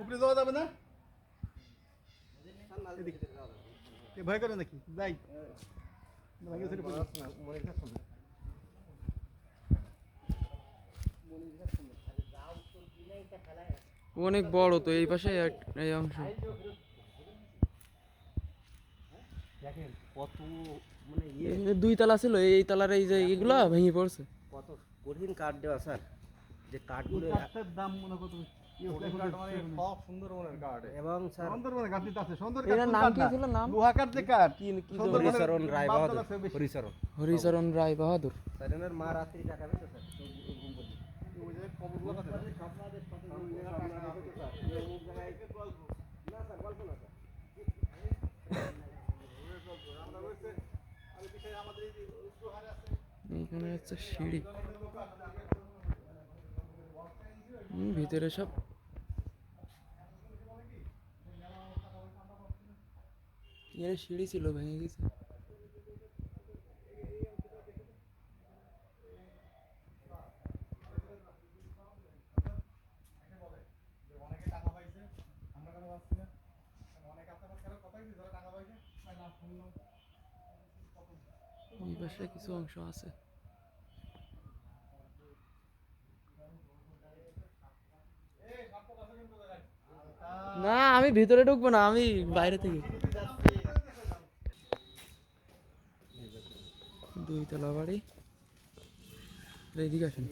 উপরে যাওয়া যাবে না? ভয় করে নাকি? যাই। অনেক বড় তো এই পাশে এক এই অংশ। দেখেন কত মানে ইয়ে। দুই তালা ছিল এই তালার এই যে এগুলা ভেঙে পড়ছে। কত কঠিন কাঠ দেওয়া স্যার। যে কাঠগুলো কাঠটার দাম মনে কত হচ্ছে, মনে এবং স্যার হরিচরণ রায় বাহাদুর। মা রাত্রি টাকা পেতো স্যার তো এই গুম্বদে। ওই জায়গায় কবরগুলো আছে না? না স্যার গল্প না স্যার এইখানে হচ্ছে সিঁড়ি হুম, ভিতরে সব সিঁড়ি ছিল ভেঙে গেছে। কিছু অংশ আছে। না, আমি ভিতরে ঢুকবো না, আমি বাইরে থেকে। দুই তলা বাড়ি আসেন।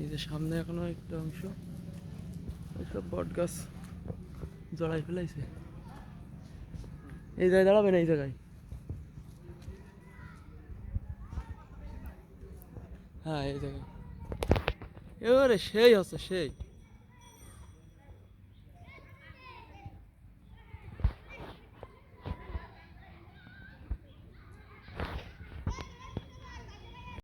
এই যে সামনে এখনও একটা অংশ। এইসব বট গাছ জড়াই ফেলাইছে। এই জায়গায় দাঁড়াবেন, এই জায়গায়। হ্যাঁ এই জায়গায়। এবারে সেই হচ্ছে সেই।